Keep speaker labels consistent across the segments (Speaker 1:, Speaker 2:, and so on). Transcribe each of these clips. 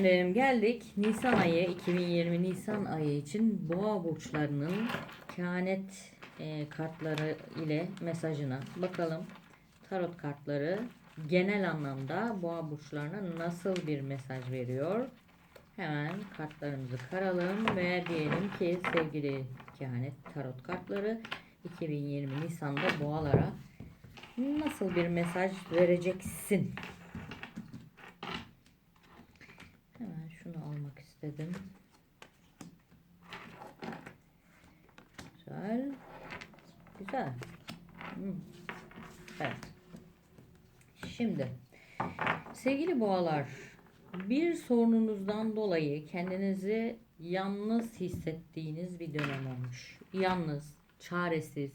Speaker 1: Efendim geldik Nisan ayı 2020 Nisan ayı için boğa burçlarının kehanet e, kartları ile mesajına bakalım. Tarot kartları genel anlamda boğa burçlarına nasıl bir mesaj veriyor? Hemen kartlarımızı karalım ve diyelim ki sevgili kehanet tarot kartları 2020 Nisan'da boğalara nasıl bir mesaj vereceksin? Hemen şunu almak istedim. Güzel. Güzel. Evet. Şimdi sevgili boğalar bir sorununuzdan dolayı kendinizi yalnız hissettiğiniz bir dönem olmuş. Yalnız, çaresiz,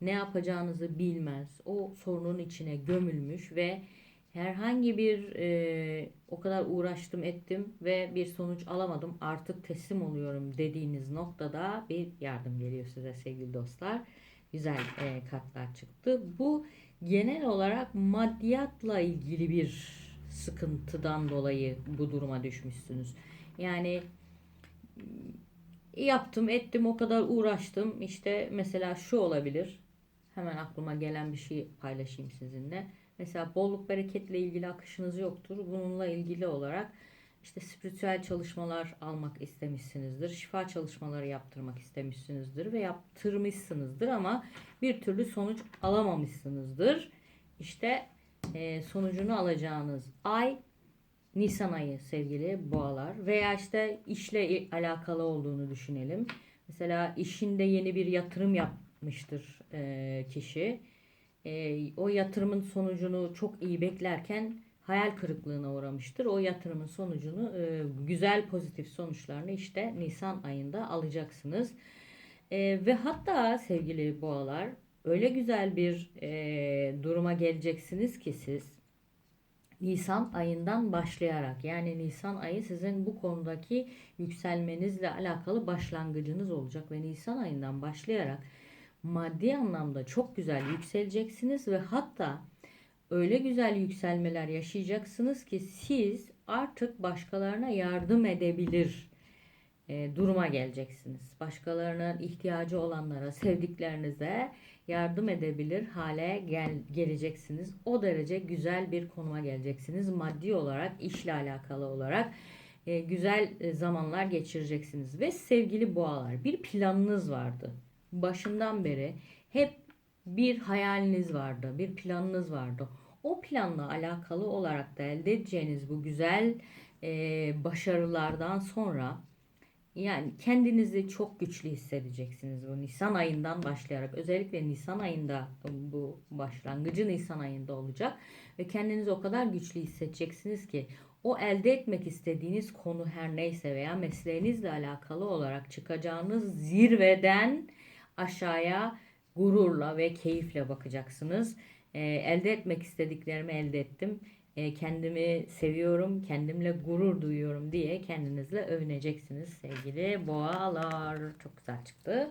Speaker 1: ne yapacağınızı bilmez. O sorunun içine gömülmüş ve herhangi bir e, o kadar uğraştım ettim ve bir sonuç alamadım artık teslim oluyorum dediğiniz noktada bir yardım geliyor size sevgili dostlar. Güzel e, kartlar çıktı. Bu genel olarak maddiyatla ilgili bir sıkıntıdan dolayı bu duruma düşmüşsünüz. Yani yaptım ettim o kadar uğraştım işte mesela şu olabilir hemen aklıma gelen bir şey paylaşayım sizinle mesela bolluk bereketle ilgili akışınız yoktur bununla ilgili olarak işte spiritüel çalışmalar almak istemişsinizdir şifa çalışmaları yaptırmak istemişsinizdir ve yaptırmışsınızdır ama bir türlü sonuç alamamışsınızdır işte e, sonucunu alacağınız ay Nisan ayı sevgili boğalar veya işte işle alakalı olduğunu düşünelim. Mesela işinde yeni bir yatırım yapmıştır e, kişi. E, o yatırımın sonucunu çok iyi beklerken hayal kırıklığına uğramıştır. O yatırımın sonucunu e, güzel pozitif sonuçlarını işte Nisan ayında alacaksınız. E, ve hatta sevgili boğalar öyle güzel bir e, duruma geleceksiniz ki siz Nisan ayından başlayarak yani Nisan ayı sizin bu konudaki yükselmenizle alakalı başlangıcınız olacak ve Nisan ayından başlayarak maddi anlamda çok güzel yükseleceksiniz ve hatta öyle güzel yükselmeler yaşayacaksınız ki siz artık başkalarına yardım edebilir e, duruma geleceksiniz. Başkalarının ihtiyacı olanlara, sevdiklerinize yardım edebilir hale gel geleceksiniz. O derece güzel bir konuma geleceksiniz. Maddi olarak, işle alakalı olarak e, güzel e, zamanlar geçireceksiniz. Ve sevgili boğalar bir planınız vardı. Başından beri hep bir hayaliniz vardı, bir planınız vardı. O planla alakalı olarak da elde edeceğiniz bu güzel e, başarılardan sonra yani kendinizi çok güçlü hissedeceksiniz bu Nisan ayından başlayarak. Özellikle Nisan ayında bu başlangıcı Nisan ayında olacak. Ve kendinizi o kadar güçlü hissedeceksiniz ki o elde etmek istediğiniz konu her neyse veya mesleğinizle alakalı olarak çıkacağınız zirveden aşağıya gururla ve keyifle bakacaksınız. E, elde etmek istediklerimi elde ettim e, kendimi seviyorum, kendimle gurur duyuyorum diye kendinizle övüneceksiniz sevgili boğalar. Çok güzel çıktı.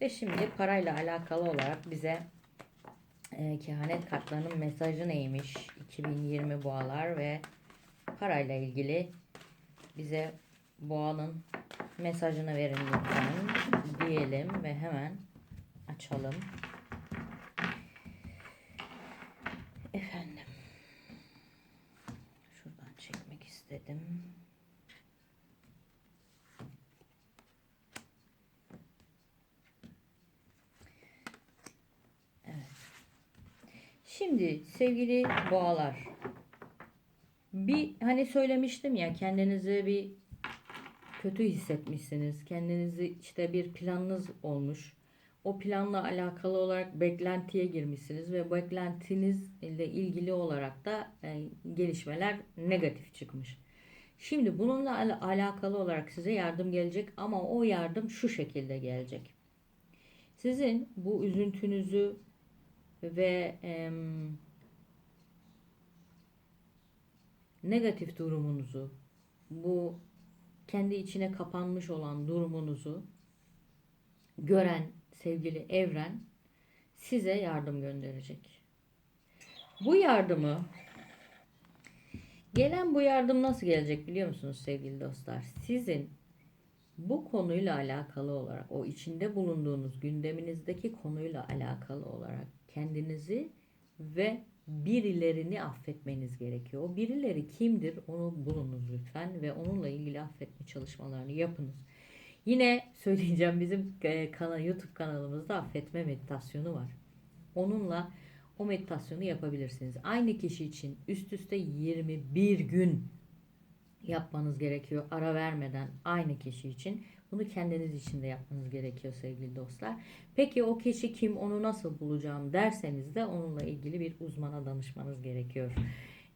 Speaker 1: Ve şimdi parayla alakalı olarak bize e, kehanet kartlarının mesajı neymiş? 2020 boğalar ve parayla ilgili bize boğanın mesajını verin lütfen diyelim ve hemen açalım. Efendim. Şuradan çekmek istedim. Evet. Şimdi sevgili boğalar. Bir hani söylemiştim ya kendinizi bir kötü hissetmişsiniz. Kendinizi işte bir planınız olmuş. O planla alakalı olarak beklentiye girmişsiniz ve beklentinizle ilgili olarak da e, gelişmeler negatif çıkmış. Şimdi bununla al- alakalı olarak size yardım gelecek ama o yardım şu şekilde gelecek. Sizin bu üzüntünüzü ve em, negatif durumunuzu, bu kendi içine kapanmış olan durumunuzu gören sevgili evren size yardım gönderecek. Bu yardımı Gelen bu yardım nasıl gelecek biliyor musunuz sevgili dostlar? Sizin bu konuyla alakalı olarak o içinde bulunduğunuz gündeminizdeki konuyla alakalı olarak kendinizi ve birilerini affetmeniz gerekiyor. O birileri kimdir onu bulunuz lütfen ve onunla ilgili affetme çalışmalarını yapınız. Yine söyleyeceğim bizim e, kanal YouTube kanalımızda affetme meditasyonu var. Onunla o meditasyonu yapabilirsiniz. Aynı kişi için üst üste 21 gün yapmanız gerekiyor ara vermeden aynı kişi için. Bunu kendiniz için de yapmanız gerekiyor sevgili dostlar. Peki o kişi kim onu nasıl bulacağım derseniz de onunla ilgili bir uzmana danışmanız gerekiyor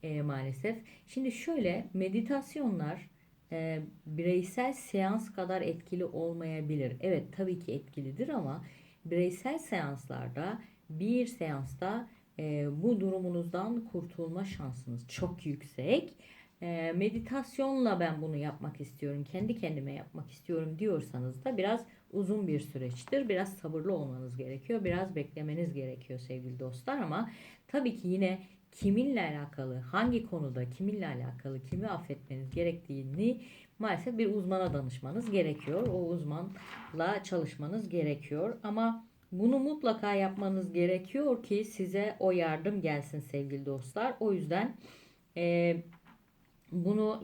Speaker 1: e, maalesef. Şimdi şöyle meditasyonlar e, bireysel seans kadar etkili olmayabilir. Evet tabii ki etkilidir ama bireysel seanslarda bir seansta e, bu durumunuzdan kurtulma şansınız çok yüksek. Meditasyonla ben bunu yapmak istiyorum, kendi kendime yapmak istiyorum diyorsanız da biraz uzun bir süreçtir. Biraz sabırlı olmanız gerekiyor, biraz beklemeniz gerekiyor sevgili dostlar ama tabii ki yine kiminle alakalı, hangi konuda kiminle alakalı, kimi affetmeniz gerektiğini maalesef bir uzmana danışmanız gerekiyor. O uzmanla çalışmanız gerekiyor ama bunu mutlaka yapmanız gerekiyor ki size o yardım gelsin sevgili dostlar. O yüzden e, bunu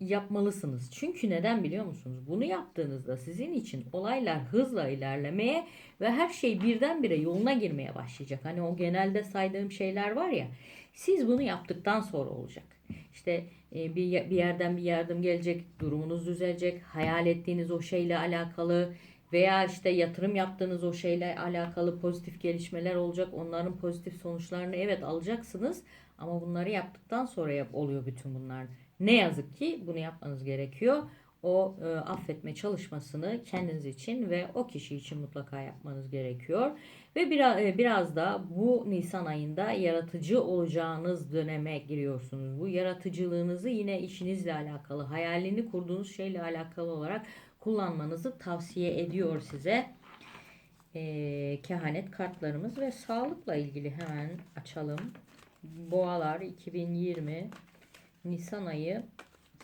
Speaker 1: yapmalısınız. Çünkü neden biliyor musunuz? Bunu yaptığınızda sizin için olaylar hızla ilerlemeye ve her şey birdenbire yoluna girmeye başlayacak. Hani o genelde saydığım şeyler var ya. Siz bunu yaptıktan sonra olacak. İşte e, bir bir yerden bir yardım gelecek, durumunuz düzelecek, hayal ettiğiniz o şeyle alakalı veya işte yatırım yaptığınız o şeyle alakalı pozitif gelişmeler olacak. Onların pozitif sonuçlarını evet alacaksınız ama bunları yaptıktan sonra yap oluyor bütün bunlar. Ne yazık ki bunu yapmanız gerekiyor. O e, affetme çalışmasını kendiniz için ve o kişi için mutlaka yapmanız gerekiyor. Ve biraz, e, biraz da bu Nisan ayında yaratıcı olacağınız döneme giriyorsunuz. Bu yaratıcılığınızı yine işinizle alakalı, hayalini kurduğunuz şeyle alakalı olarak kullanmanızı tavsiye ediyor size. E, kehanet kartlarımız ve sağlıkla ilgili hemen açalım. Boğalar 2020 Nisan ayı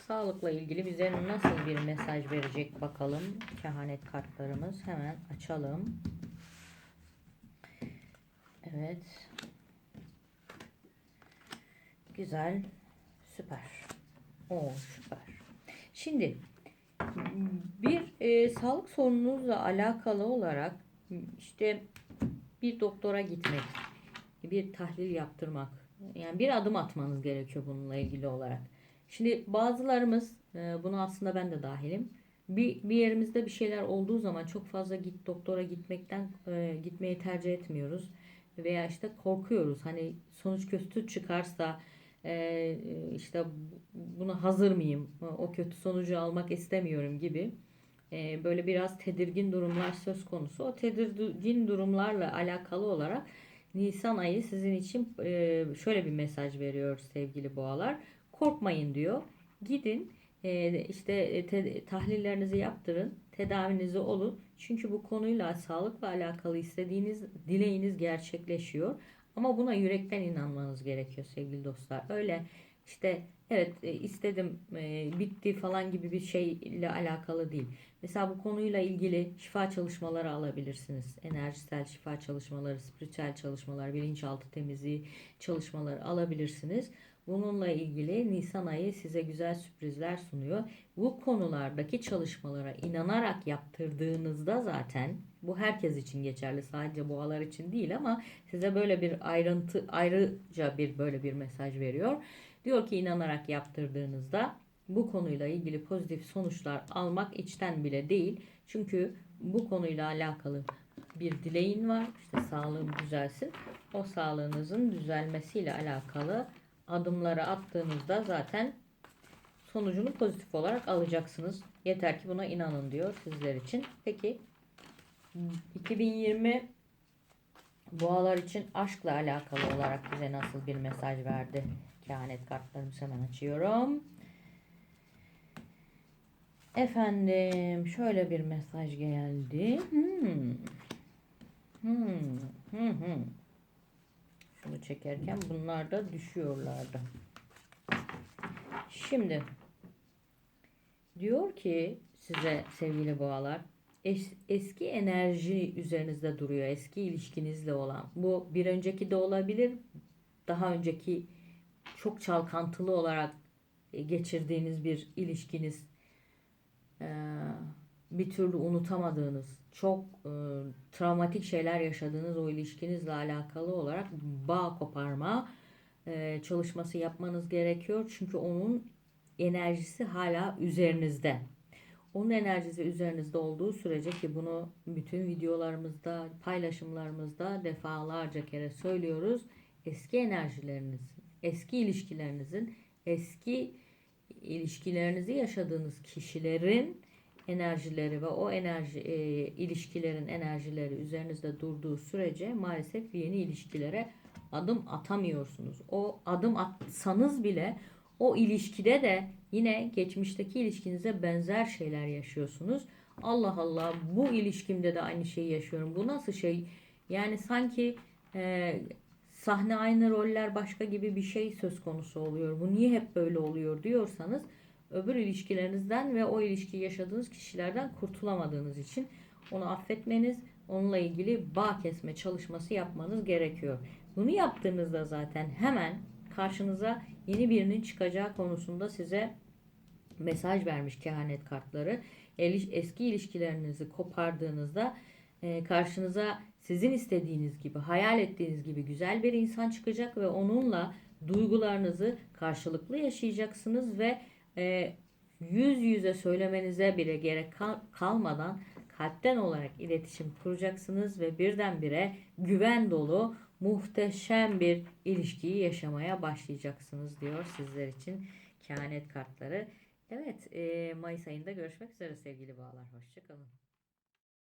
Speaker 1: sağlıkla ilgili bize nasıl bir mesaj verecek bakalım. Kehanet kartlarımız hemen açalım. Evet. Güzel. Süper. O süper. Şimdi bir e, sağlık sorununuzla alakalı olarak işte bir doktora gitmek, bir tahlil yaptırmak, yani bir adım atmanız gerekiyor bununla ilgili olarak. Şimdi bazılarımız e, bunu aslında ben de dahilim. Bir, bir yerimizde bir şeyler olduğu zaman çok fazla git doktora gitmekten e, gitmeyi tercih etmiyoruz veya işte korkuyoruz. Hani sonuç kötü çıkarsa e, işte buna hazır mıyım? O kötü sonucu almak istemiyorum gibi. E, böyle biraz tedirgin durumlar söz konusu. O tedirgin durumlarla alakalı olarak Nisan ayı sizin için e, şöyle bir mesaj veriyor sevgili boğalar. Korkmayın diyor. Gidin e, işte te, tahlillerinizi yaptırın, tedavinizi olun. Çünkü bu konuyla sağlıkla alakalı istediğiniz dileğiniz gerçekleşiyor. Ama buna yürekten inanmanız gerekiyor sevgili dostlar. Öyle işte evet e, istedim e, bitti falan gibi bir şeyle alakalı değil. Mesela bu konuyla ilgili şifa çalışmaları alabilirsiniz. Enerjisel şifa çalışmaları, spiritüel çalışmalar, bilinçaltı temizliği çalışmaları alabilirsiniz. Bununla ilgili Nisan ayı size güzel sürprizler sunuyor. Bu konulardaki çalışmalara inanarak yaptırdığınızda zaten bu herkes için geçerli. Sadece boğalar için değil ama size böyle bir ayrıntı ayrıca bir böyle bir mesaj veriyor. Diyor ki inanarak yaptırdığınızda bu konuyla ilgili pozitif sonuçlar almak içten bile değil. Çünkü bu konuyla alakalı bir dileğin var. İşte sağlığım düzelsin. O sağlığınızın düzelmesiyle alakalı adımları attığınızda zaten sonucunu pozitif olarak alacaksınız. Yeter ki buna inanın diyor sizler için. Peki 2020 boğalar için aşkla alakalı olarak bize nasıl bir mesaj verdi? Kehanet kartlarımı hemen açıyorum. Efendim şöyle bir mesaj geldi. Hmm. Hmm. Hmm. Hmm. Şunu çekerken bunlar da düşüyorlardı. Şimdi diyor ki size sevgili boğalar es- eski enerji üzerinizde duruyor. Eski ilişkinizle olan. Bu bir önceki de olabilir. Daha önceki çok çalkantılı olarak e, geçirdiğiniz bir ilişkiniz. Ee, bir türlü unutamadığınız, çok e, travmatik şeyler yaşadığınız o ilişkinizle alakalı olarak bağ koparma e, çalışması yapmanız gerekiyor. Çünkü onun enerjisi hala üzerinizde. Onun enerjisi üzerinizde olduğu sürece ki bunu bütün videolarımızda, paylaşımlarımızda defalarca kere söylüyoruz. Eski enerjilerinizin, eski ilişkilerinizin, eski ilişkilerinizi yaşadığınız kişilerin enerjileri ve o enerji e, ilişkilerin enerjileri üzerinizde durduğu sürece maalesef yeni ilişkilere adım atamıyorsunuz. O adım atsanız bile o ilişkide de yine geçmişteki ilişkinize benzer şeyler yaşıyorsunuz. Allah Allah bu ilişkimde de aynı şeyi yaşıyorum. Bu nasıl şey? Yani sanki e, sahne aynı roller başka gibi bir şey söz konusu oluyor. Bu niye hep böyle oluyor diyorsanız öbür ilişkilerinizden ve o ilişkiyi yaşadığınız kişilerden kurtulamadığınız için onu affetmeniz, onunla ilgili bağ kesme çalışması yapmanız gerekiyor. Bunu yaptığınızda zaten hemen karşınıza yeni birinin çıkacağı konusunda size mesaj vermiş kehanet kartları. Eski ilişkilerinizi kopardığınızda karşınıza sizin istediğiniz gibi, hayal ettiğiniz gibi güzel bir insan çıkacak ve onunla duygularınızı karşılıklı yaşayacaksınız ve e, yüz yüze söylemenize bile gerek kal- kalmadan kalpten olarak iletişim kuracaksınız ve birdenbire güven dolu muhteşem bir ilişkiyi yaşamaya başlayacaksınız diyor sizler için kehanet kartları. Evet, e, Mayıs ayında görüşmek üzere sevgili bağlar. Hoşçakalın.